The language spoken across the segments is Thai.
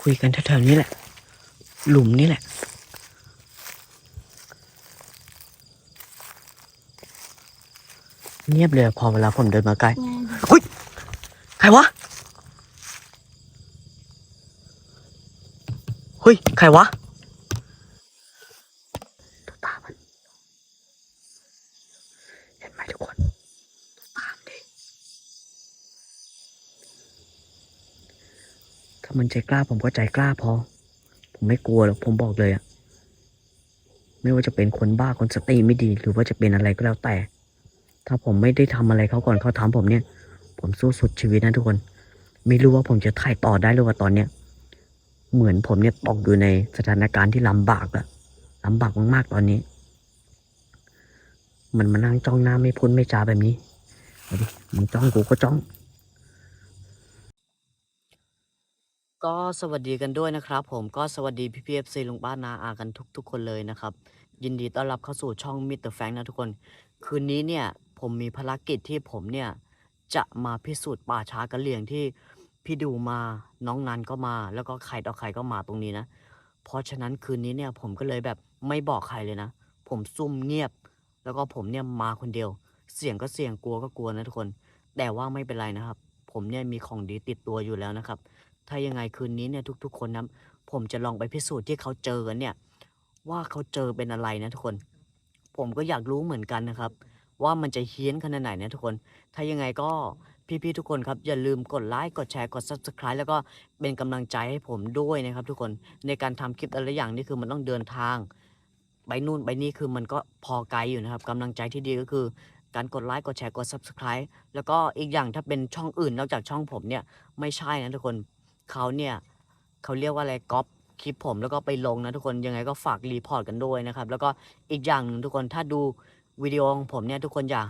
คุยกันแถวๆนี้แหละ หลุมนี่แหละ เงียบเลยพอเวลาผมเดินมาใกล้เฮ้ยใครวะเฮ้ยใครวะดูตามัน เห็นไหมทุกคนดูตามดิ ถ้า มันใจกล้าผมก็ใจกล้าพอ ผมไม่กลัวหรอกผมบอกเลยอะไม่ว่าจะเป็นคนบ้าคนสติไม่ดี หรือว่าจะเป็นอะไรก็แล้วแต่ ถ้าผมไม่ได้ทำอะไรเขาก่อนเขาทำผมเนี่ย ผมสู้สุดชีวิตนะทุกคน ไม่รู้ว่าผมจะถ่ายต่อได้หรือว่าตอนเนี้ยเหมือนผมเนี่ยตกอยู่ในสถานการณ์ที่ลำบากอะลำบากมากๆตอนนี้ มันมานั่งจ้องหน้าไม่พ้นไม่จาแบบนี้เอาดิมึงจ้องกูก็จ้อง ก็สวัสดีกันด้วยนะครับ ผมก็สวัสดีพี่พีเอฟซีลุงป้านาอากันทุก ๆ คนเลยนะครับ ยินดีต้อนรับเข้าสู่ช่องมิสเตอร์แฟงนะทุกคน คืนนี้เนี่ยผมมีภารกิจที่ผมเนี่ยจะมาพิสูจน์ป่าช้ากระเหลี่ยงที่พี่ดูมาน้องนันก็มา แล้วก็ใครต่อใครก็มาตรงนี้นะ เพราะฉะนั้นคืนนี้เนี่ยผมก็เลยแบบไม่บอกใครเลยนะ ผมซุ่มเงียบ แล้วก็ผมเนี่ยมาคนเดียว เสี่ยงก็เสี่ยงกลัวก็กลัวนะทุกคน แต่ว่าไม่เป็นไรนะครับ ผมเนี่ยมีของดีติดตัวอยู่แล้วนะครับ ถ้ายังไงคืนนี้เนี่ยทุก ๆ คนนะผมจะลองไปพิสูจน์ที่เขาเจอกันเนี่ย ว่าเขาเจอเป็นอะไรนะทุกคน ผมก็อยากรู้เหมือนกันนะครับ ว่ามันจะเฮี้ยนขนาดไหนนะทุกคน ถ้ายังไงก็พี่ๆทุกคนครับอย่าลืมกดไลค์กดแชร์กด subscribe แล้วก็เป็นกำลังใจให้ผมด้วยนะครับ ทุกคนในการทำคลิปแต่ละอย่างนี่คือมันต้องเดินทางไปนู่นไปนี่คือมันก็พอไกลอยู่นะครับกำลังใจที่ดีก็คือ การกดไลค์กดแชร์กด subscribe แล้วก็อีกอย่างถ้าเป็นช่องอื่นนอกจากช่องผมเนี่ยไม่ใช่นะทุกคน เขาเนี่ยเขาเรียกว่าอะไรก๊อปคลิปผมแล้วก็ไปลงนะทุกคนยังไงก็ฝากรีพอร์ตกันด้วยนะครับ แล้วก็อีกอย่างหนึ่งทุกคนถ้าดูวิดีโอของผมเนี่ยทุกคนอย่า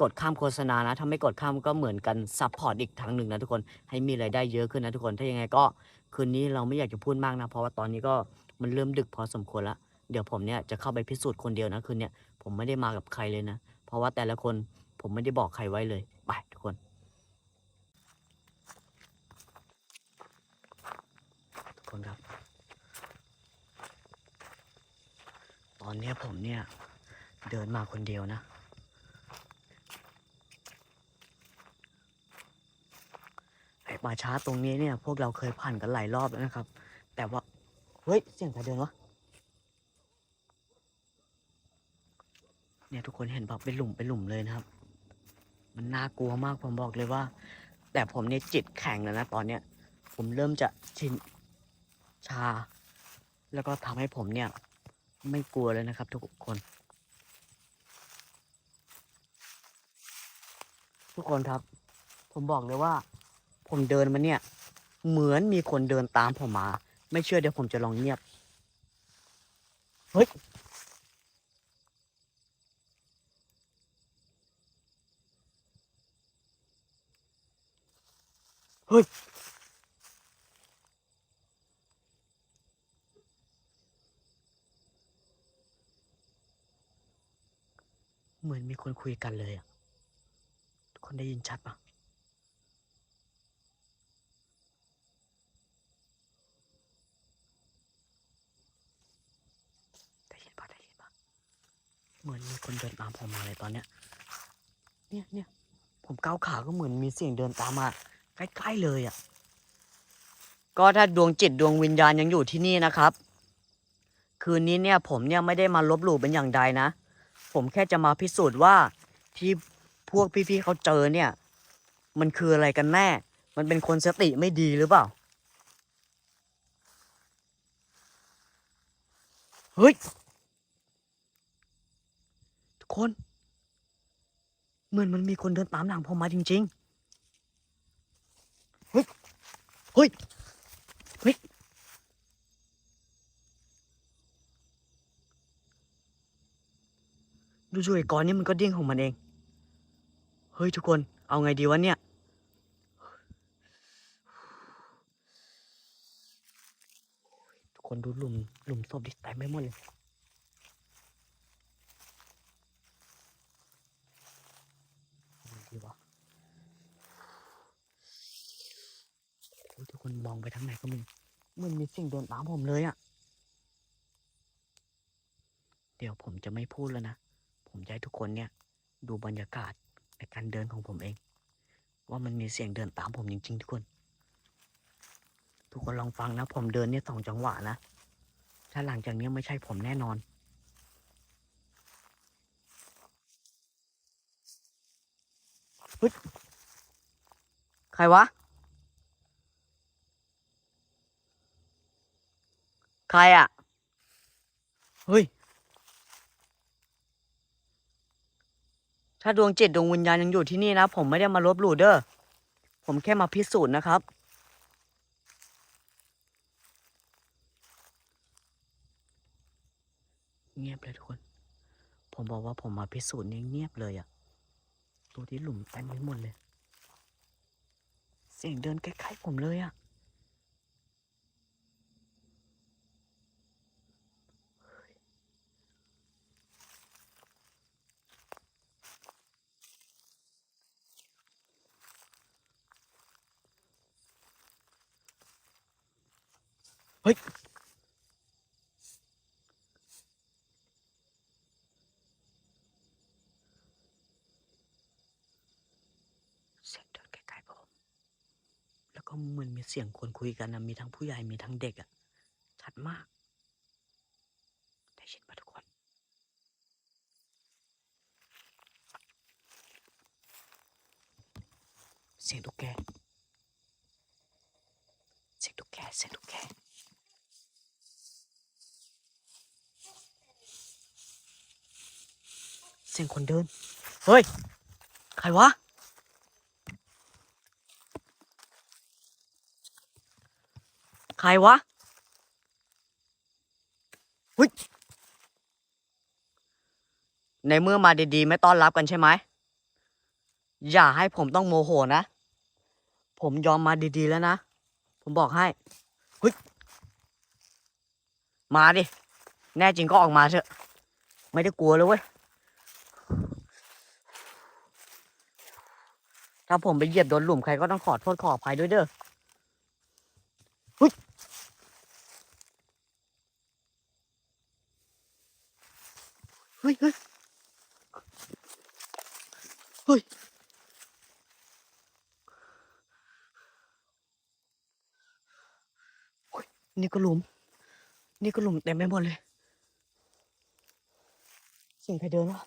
กดข้ามโฆษณานะถ้าไม่กดข้ามก็เหมือนกันซัพพอร์ตอีกทางหนึ่งนะทุกคนให้มีรายได้เยอะขึ้นนะทุกคนถ้ายังไงก็คืนนี้เราไม่อยากจะพูดมากนะเพราะว่าตอนนี้ก็มันเริ่มดึกพอสมควรละเดี๋ยวผมเนี่ยจะเข้าไปพิสูจน์คนเดียวนะคืนเนี้ยผมไม่ได้มากับใครเลยนะ เพราะว่าแต่ละคนผมไม่ได้บอกใครไว้เลยไปทุกคน กคนครับ ตอนนี้ผมเนี่ย เดินมาคนเดียวนะ ไอป่าช้าตรงนี้เนี่ย พวกเราเคยผ่านกันหลายรอบแล้วนะครับ แต่ว่า เฮ้ย เสียงใครเดินวะเนี่ยทุกคนเห็นบอกเป็นหลุมเป็นหลุมเลยนะครับ มันน่ากลัวมากผมบอกเลยว่า แต่ผมเนี่ยจิตแข็งแล้วนะตอนเนี้ย ผมเริ่มจะชิน ชา แล้วก็ทำให้ผมเนี่ย ไม่กลัวเลยนะครับทุกคน ทุกคนครับ ผมบอกเลยว่า ผมเดินมาเนี่ย เหมือนมีคนเดินตามผมมา ไม่เชื่อเดี๋ยวผมจะลองเงียบ เฮ้ยเฮ้ย เหมือนมีคนคุยกันเลยอะทุกคนได้ยินชัดปะได้ยินปะได้ยินปะเหมือนมีคนเดินตามผมมาเลยตอนเนี้ย เนี่ยเนี่ยผมก้าวขาก็เหมือนมีเสียงเดินตามมาใกล้ๆเลยอะ ก็ถ้าดวงจิตดวงวิญญาณยังอยู่ที่นี่นะครับ คืนนี้เนี่ยผมเนี่ยไม่ได้มาลบหลู่เป็นอย่างใดนะ ผมแค่จะมาพิสูจน์ว่าที่พวกพี่ๆเขาเจอเนี่ย มันคืออะไรกันแน่ มันเป็นคนสติไม่ดีหรือเปล่า เฮ้ย ทุกคน เหมือนมันมีคนเดินตามหลังผมมาจริงๆ เฮ้ย เฮ้ย เฮ้ย ดูช่วยก่อนนี่มันก็เด้งของมันเอง เฮ้ยทุกคน เอาไงดีวะเนี่ย ทุกคนดูหลุมหลุมศพดิเต็มไปหมดเลยเอาไงดีวะคนมองไปทางไหนก็มึงมันมีสิ่งเดินตามผมเลยอะ่ะเดี๋ยวผมจะไม่พูดแล้วนะ ผมจะให้ทุกคนเนี่ย ดูบรรยากาศในการเดินของผมเอง ว่ามันมีเสียงเดินตามผมจริงๆ ทุกคน ทุกคนลองฟังนะ ผมเดินเนี่ยสองจังหวะนะ ถ้าหลังจากนี้ไม่ใช่ผมแน่นอนเฮ้ยใครวะ ใครอะเฮ้ย ถ้าดวงจิตดวงวิญญาณยังอยู่ที่นี่นะ ผมไม่ได้มาลบหลู่เด้อ ผมแค่มาพิสูจน์นะครับ เงียบเลยทุกคน ผมบอกว่าผมมาพิสูจน์เงียบเลยอะตัวที่หลุมเต็มไปหมดเลย เสียงเดินใกล้ๆผมเลยอะเฮ้ย เสียงเดินใกล้ๆผม แล้วก็เหมือนมีเสียงคนคุยกันนะมีทั้งผู้ใหญ่มีทั้งเด็กอะ่ะ ชัดมาก ได้ยินปะทุกคน เสียงตุ๊กแก เสียงตุ๊กแก เสียงตุ๊กแกเสียงคนเดิน เฮ้ย ใครวะ ใค รวะเฮ้ยในเมื่อมาดีๆ ไม่ต้อนรับกันใช่ไหม อย่าให้ผมต้องโมโหนะ ผมยอมมาดีๆแล้วนะ ผมบอกให้เฮ้ยมาดิ แน่จริงก็ออกมาเถอะ ไม่ได้กลัวเลยเว้ย ถ้าผมไปเหยียบโดนหลุมใครก็ต้องขอโทษขออภัยด้วยเด้อเฮ้ย ฮ้ยเฮ้ยโอ้ยนี่ก็หลุม นี่ก็หลุมเต็มไปหมดเลยสียงใครเดินวะ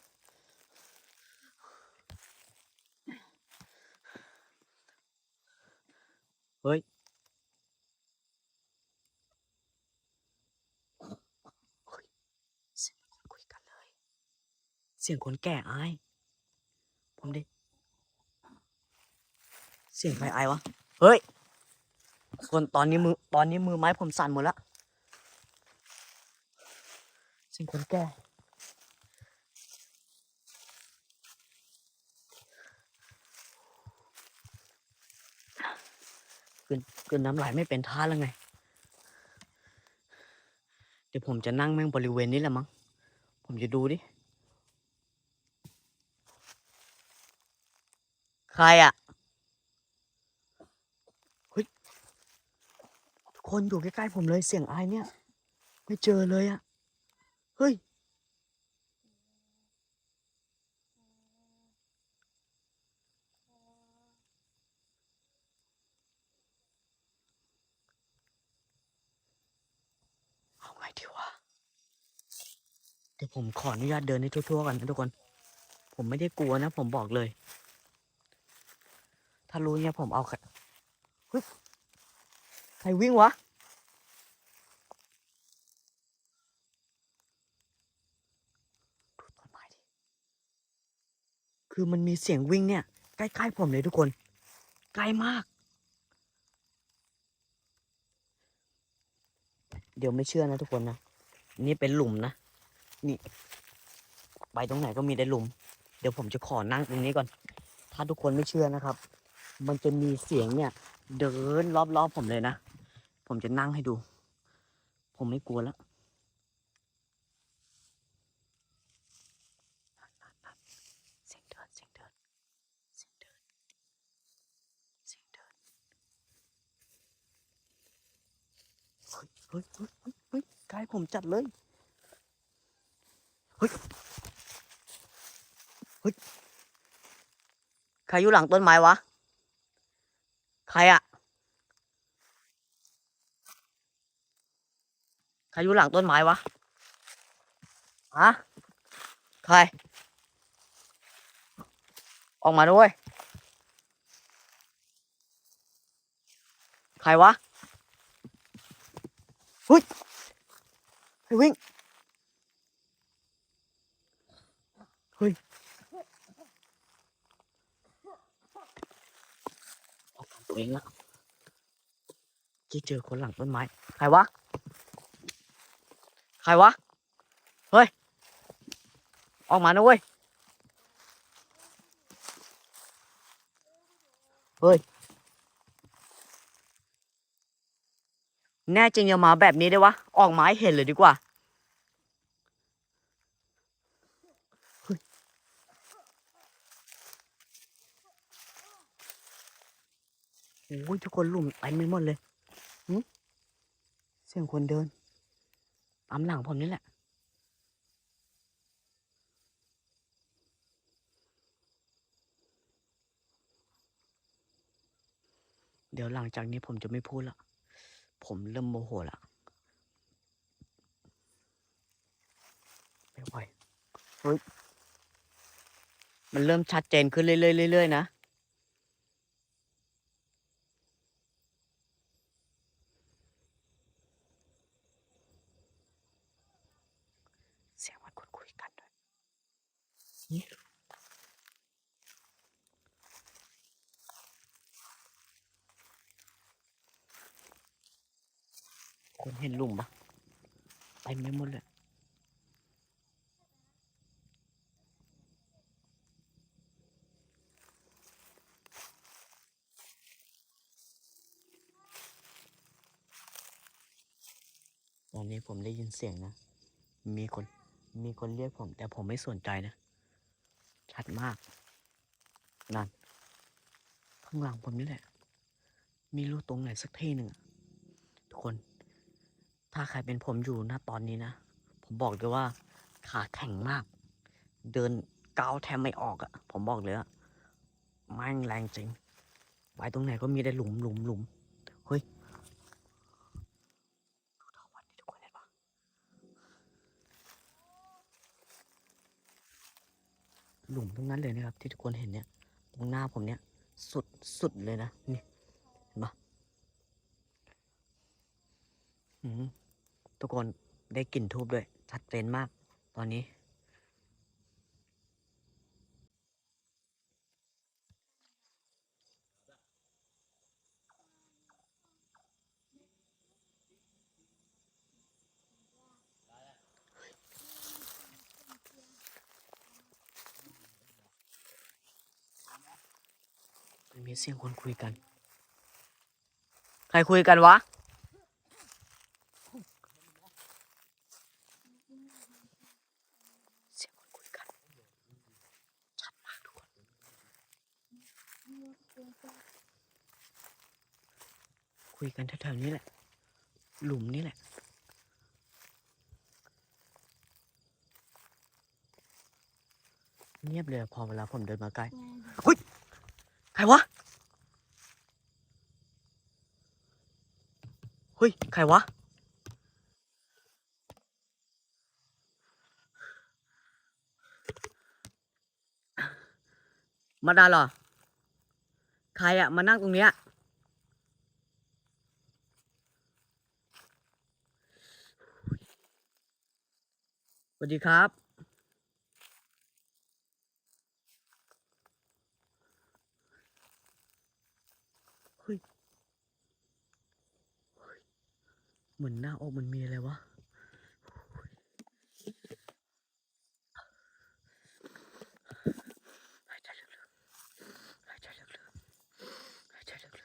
เฮ้ย เสียงคนคุยกันเลย เสียงคนแก่อาย ผมดิ เสียงใครอายวะ เฮ้ย คนตอนนี้มือตอนนี้มือไม้ผมสั่นหมดละเสียงคนแก่คืนคืนน้ำลายไม่เป็นท่าแล้วไง เดี๋ยวผมจะนั่งแม่งบริเวณนี้แหละมั้ง ผมจะดูดิ ใครอะเฮ้ยคนอยู่ใกล้ๆผมเลยเสียงไอเนี่ย ไม่เจอเลยอะเฮ้ย เอาไงดีวะ เดี๋ยวผมขออนุญาตเดินให้ทั่วๆกันนะทุกคน ผมไม่ได้กลัวนะ ผมบอกเลย ถ้ารู้เนี่ยผมเอาใครเฮ้ยใครวิ่งวะ ดูต้นไม้ดิ คือมันมีเสียงวิ่งเนี่ย ใกล้ๆผมเลยทุกคน ใกล้มาก เดี๋ยวไม่เชื่อนะทุกคนนะ นี่เป็นหลุมนะ นี่ ไปตรงไหนก็มีแต่หลุม เดี๋ยวผมจะขอนั่งตรงนี้ก่อน ถ้าทุกคนไม่เชื่อนะครับ มันจะมีเสียงเนี่ย เดินรอบๆผมเลยนะ ผมจะนั่งให้ดู ผมไม่กลัวแล้วเสียงเดินเสียงเดินเสียงเดินเสียงเดินเฮ้ยเฮ้ยเฮ้ยเฮ้ยกล้ผมจัดเลยเฮ้ยเฮ้ยใครอยู่หลังต้นไม้วะ ใครอะใครอยู่หลังต้นไม้วะฮะใคร ออกมาด้วย ใครวะเฮ้ยวิ่งเฮ้ยเอากัน ตัวเองละเจอเจอคนหลังต้นไม้ ใครวะ ใครวะ เฮ้ย ออกมานะเว้ย เฮ้ย แน่จริงอย่ามาแบบนี้ได้วะ ออกมาให้เห็นเลยดีกว่า เฮ้ย โอ้ยทุกคนหลุมเต็มไปหมดเลยหึเสียงคนเดินตามหลังผมนี่แหละเดี๋ยวหลังจากนี้ผมจะไม่พูดละ ผมเริ่มโมโหละ ไม่ไหวเฮ้ย มันเริ่มชัดเจนขึ้นเรื่อยๆเรื่อยๆนะ เสียงมันคุยกันด้วยนี่ คนเห็นลุมปะไปไม่หมดเลยตอนนี้ผมได้ยินเสียงนะ มีคน มีคนเรียกผม แต่ผมไม่สนใจนะ ชัดมาก นั่น ข้างหลังผมนี่แหละ มีรูตรงไหนสักที่หนึ่งทุกคน ถ้าใครเป็นผมอยู่นะตอนนี้นะ ผมบอกเลยว่า ขาแข็งมาก เดินก้าวแทบไม่ออกอะผมบอกเลยอะแม่งแรงจริงไปตรงไหนก็มีแต่หลุมหลุมหลุมเฮ้ยดูเถาวัลย์ดิทุกคนเห็นปะหลุมตรงนั้นเลยนะครับ ที่ทุกคนเห็นเนี่ย ตรงหน้าผมเนี่ย สุดสุดเลยนะ นี่ เห็นปะอืม ทุกคนได้กลิ่นทูบด้วย ชัดเจนมาก ตอนนี้ มีเสียงคนคุยกัน ใครคุยกันวะ เสียงคนคุยกัน ชัดมากทุกคน คุยกันแถวๆนี้แหละ หลุมนี่แหละ เงียบเลยพอเวลาผมเดินมาใกล้ใครวะเฮ้ยใครวะมาดาเหรอ ใครอะมานั่งตรงเนี้ย สวัส ดีครับเฮ้ยเฮ้ย เหมือนหน้าอกมันมีอะไรวะหายใจลึกๆหายใจลึกๆหายใจลึกๆ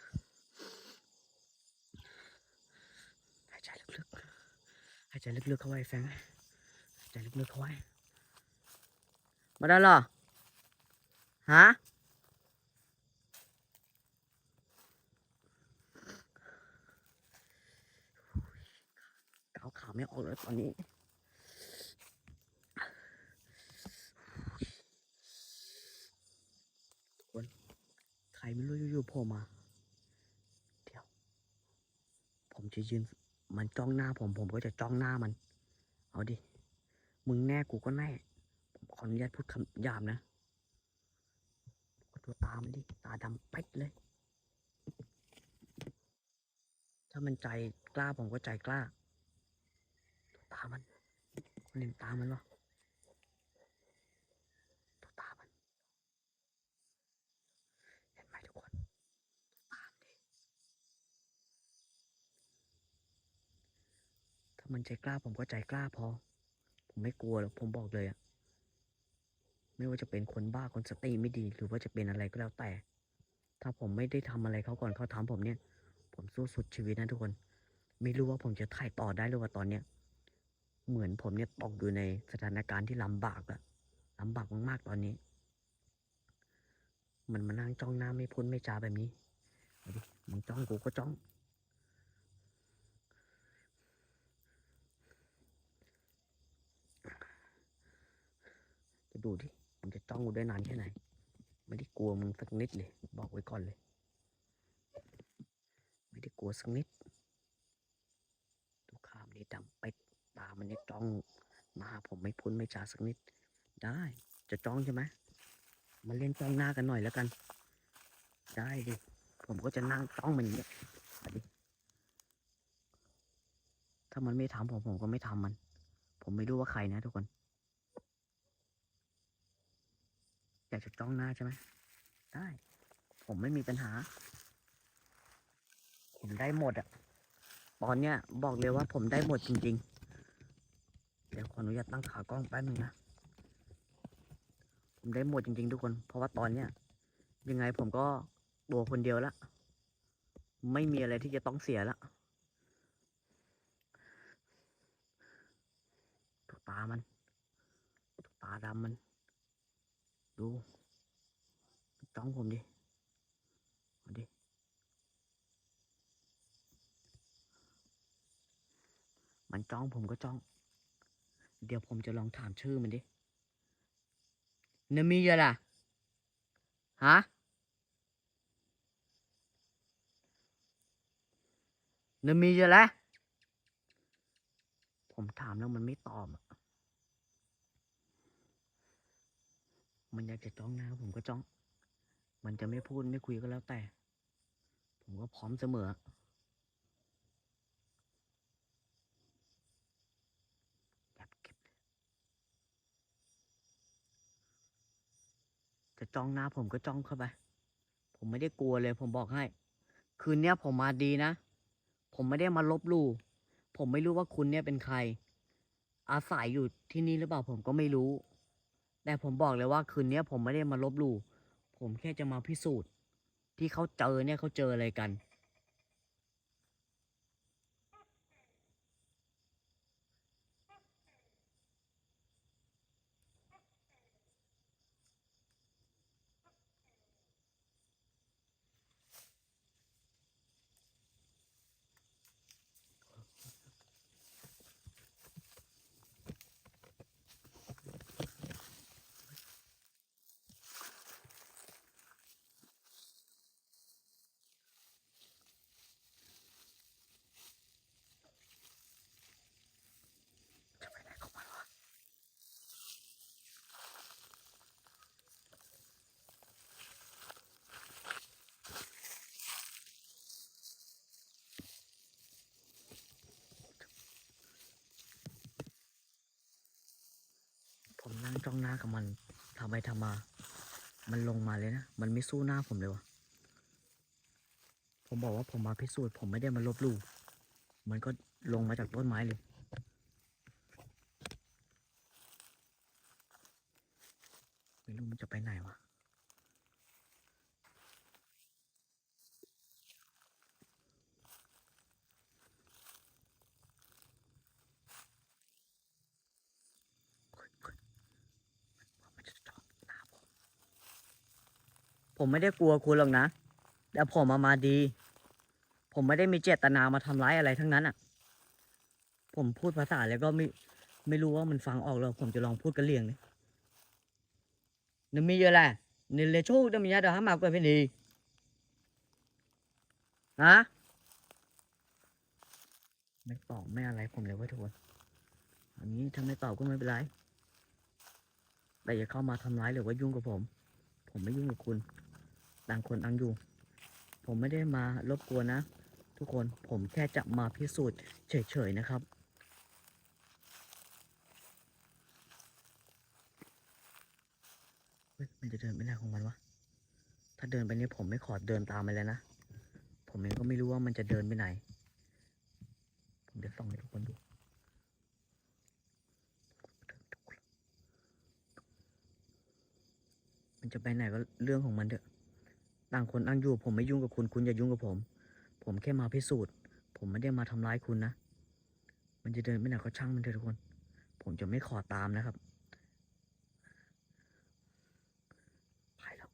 หายใจลึกๆหายใจลึกๆเข้าไว้แฟง หายใจลึกไว้มาได้หรอฮะเอาขาไม่ออกเลยตอนนี้คนใครไม่รู้อยู่ๆโผล่มา เดี๋ยว ผมจะยืนมันจ้องหน้าผมผมก็จะจ้องหน้ามัน เอาดิ มึงแน่กูก็แน่ผมขออนุญาตพูดคำหยาบนะตัวตามันดิตาดำเป๊ดเลย ถ้ามันใจกล้าผมก็ใจกล้า ตัวตามันเห็นตามันหรอตัวตามันเห็นไหมทุกคนตามดิถ้ามันใจกล้าผมก็ใจกล้าพอ ผมไม่กลัวหรอกผมบอกเลยอะไม่ว่าจะเป็นคนบ้าคนสติไม่ดี หรือว่าจะเป็นอะไรก็แล้วแต่ ถ้าผมไม่ได้ทำอะไรเขาก่อนเขาทำผมเนี่ย ผมสู้สุดชีวิตนะทุกคน ไม่รู้ว่าผมจะถ่ายต่อได้หรือว่าตอนเนี้ยเหมือนผมเนี่ยตกอยู่ในสถานการณ์ที่ลำบากอะลำบากมากๆตอนนี้ มันมานั่งจ้องหน้าไม่พ้นไม่จาแบบนี้มึงจ้องกูก็จ้อง จะดูดิมันจะจ้องกูได้นานแค่ไหน ไม่ได้กลัวมึงสักนิดเลย บอกไว้ก่อนเลย ไม่ได้กลัวสักนิดดูขามนี่ดำไปดตามันเนี่ยจ้องมาหาผมไม่พ้นไม่จ่าสักนิด ได้ จะจ้องใช่ไหมมาเล่นจ้องหน้ากันหน่อยแล้วกัน ได้ดิผมก็จะนั่งจ้องมันอย่างเงี้ยเอาดิถ้ามันไม่ทำผมผมก็ไม่ทำมัน ผมไม่รู้ว่าใครนะทุกคน อยากจะจ้องหน้าใช่ไหมได้ ผมไม่มีปัญหา ผมได้หมดอะตอนเนี้ยบอกเลยว่าผมได้หมดจริง ๆ เดี๋ยวขออนุญาตตั้งขากล้องแป๊บนึงนะ ผมได้หมดจริง ๆ ทุกคน เพราะว่าตอนเนี้ยยังไงผมก็ตัวคนเดียวละ ไม่มีอะไรที่จะต้องเสียละตัวตามันตัวตาดำมัน ดูจ้องผมดิเอาดิมันจ้องผมก็จ้อง เดี๋ยวผมจะลองถามชื่อมันดินมีอะไรล่ะฮะนมีอะไรผมถามแล้วมันไม่ตอบอะ มันอยากจะจ้องหน้าผมก็จ้อง มันจะไม่พูดไม่คุยก็แล้วแต่ ผมก็พร้อมเสมอแบบเก็บจะจ้องหน้าผมก็จ้องเข้าไป ผมไม่ได้กลัวเลย ผมบอกให้ คืนเนี้ยผมมาดีนะ ผมไม่ได้มาลบลู่ ผมไม่รู้ว่าคุณเนี่ยเป็นใคร อาศัยอยู่ที่นี่หรือเปล่าผมก็ไม่รู้ แต่ผมบอกเลยว่าคืนนี้ผมไม่ได้มาลบหลู่ผมแค่จะมาพิสูจน์ ที่เขาเจอเนี่ยเขาเจออะไรกัน จะไปไหนของมันวะ ผมนั่งจ้ องหน้ากับมันทำไปทำมา มันลงมาเลยนะ มันไม่สู้หน้าผมเลยวะผมบอกว่าผมมาพิสูจน์ผมไม่ได้มาลบลู่มันก็ลงมาจากต้นไม้เลย ไม่รู้มันจะไปไหนวะ เฮ้ยเฮ้ยมันมันจะจ้องหน้าผม ผมไม่ได้กลัวคุณหรอกนะแต่ผมมามาดี ผมไม่ได้มีเจตนามาทำร้ายอะไรทั้งนั้นอะ ผมพูดภาษาแล้วก็ไม่ไม่รู้ว่ามันฟังออกหรอกผมจะลองพูดกะเหรี่ยงนี่นึกมีเยอะแหละนี่เลชูดมียาเดาหามากกว่าเป็นดีฮะไม่ตอบไม่อะไรผมเลยว่าทุกคนอันนี้ถ้าไม่ตอบก็ไม่เป็นไรแต่อย่าเข้ามาทำร้ายหรือว่ายุ่งกับผม ผมไม่ยุ่งกับคุณ ต่างคนต่างอยู่ ผมไม่ได้มารบกวนนะ ทุกคนผมแค่จะมาพิสูจน์เฉยๆนะครับ มันจะเดินไปไหนของมันวะ ถ้าเดินไปนี้ผมไม่ขอเดินตามมันแล้วนะ ผมเองก็ไม่รู้ว่ามันจะเดินไปไหน ผมจะส่องให้ทุกคนดูมันจะไปไหนก็เรื่องของมันเถอะ ต่างคนต่างอยู่ ผมไม่ยุ่งกับคุณ คุณอย่ายุ่งกับผม ผมแค่มาพิสูจน์ ผมไม่ได้มาทำร้ายคุณนะ มันจะเดินไปไหนก็ช่างมันเถอะทุกคน ผมจะไม่ขอตามนะครับไปแล้ว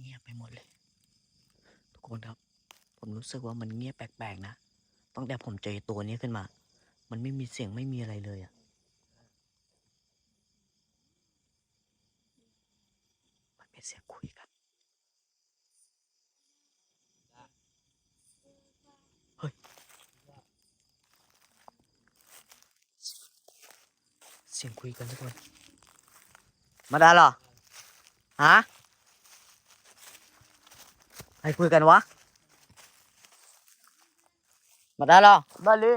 เงียบไปหมดเลย คนครับ ผมรู้สึกว่ามันเงียบแปลกๆนะตั้งแต่ผมเจอตัวนี้ขึ้นมา มันไม่มีเสียงไม่มีอะไรเลยอะมันเป็นเสียงคุยกันเฮ้ยเสียงคุยกันทุกคนมาได้เหรอฮะ ใครคุยกันวะ มาได้เหรอได้เลย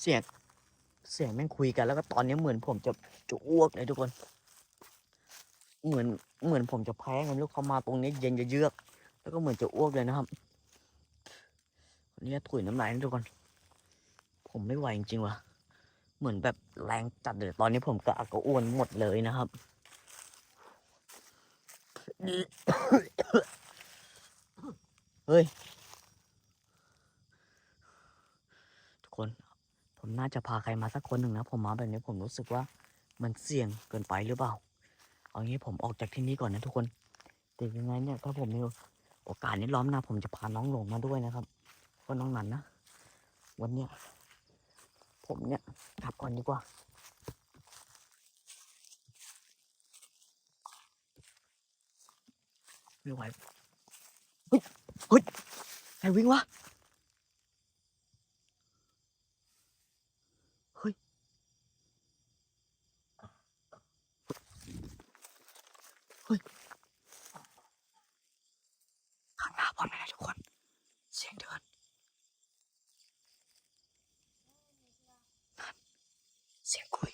เสียงเสียงแม่งคุยกันแล้วก็ตอนนี้เหมือนผมจะจะอ้วกเลยทุกคน เหมือนเหมือนผมจะแพ้ไงไม่รู้เขามาตรงนี้เย็นจะเยือก แล้วก็เหมือนจะอ้วกเลยนะครับวันนี้ถุยน้ำลายนะทุกคน ผมไม่ไหวจริงๆวะเหมือนแบบแรงจัดเลยตอนนี้ผมกระอักกระอ่วนหมดเลยนะครับ เฮ้ย ทุกคน ผมน่าจะพาใครมาสักคนหนึ่งนะ ผมมาแบบนี้ผมรู้สึกว่ามันเสี่ยงเกินไปหรือเปล่า เอางี้ผมออกจากที่นี่ก่อนนะทุกคน แต่ยังไงเนี่ยถ้าผมมีโอกาสนี้ล้อมหน้าผมจะพาน้องหลงมาด้วยนะครับ ก็น้องนันนะ วันเนี้ย ผมเนี่ยกลับก่อนดีกว่าไม่ไหวเฮ้ยเฮ้ยใครวิ่งวะเฮ้ยเฮ้ยข้างหน้าบอลไม่ได้ทุกคน เสียงเดิน นั่น เสียงคุย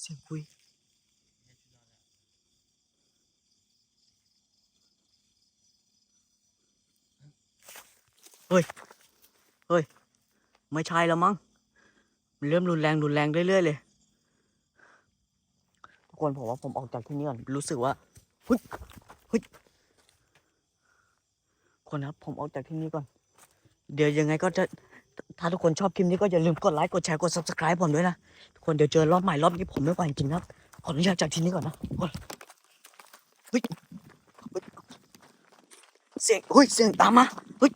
เสียงคุยเฮ้ย เฮ้ย ไม่ใช่แล้วมั้ง มันเริ่มรุนแรงรุนแรงเรื่อยๆเลย ทุกคนผมว่าผมออกจากที่นี่ก่อน รู้สึกว่าเฮ้ยเฮ้ยคนครับ ผมออกจากที่นี่ก่อน เดี๋ยวยังไงก็จะถ้าทุกคนชอบคลิปนี้ก็อย่าลืมกดไลค์กดแชร์กด subscribe ผมด้วยนะทุกคนเดี๋ยวเจอรอบใหม่รอบนี้ผมไม่ไหวจริงๆครับขออนุญาตจากที่นี้ก่อนนะเฮ้ยเฮ้ยเสียงเฮ้ยเสียงตามมาเฮ้ย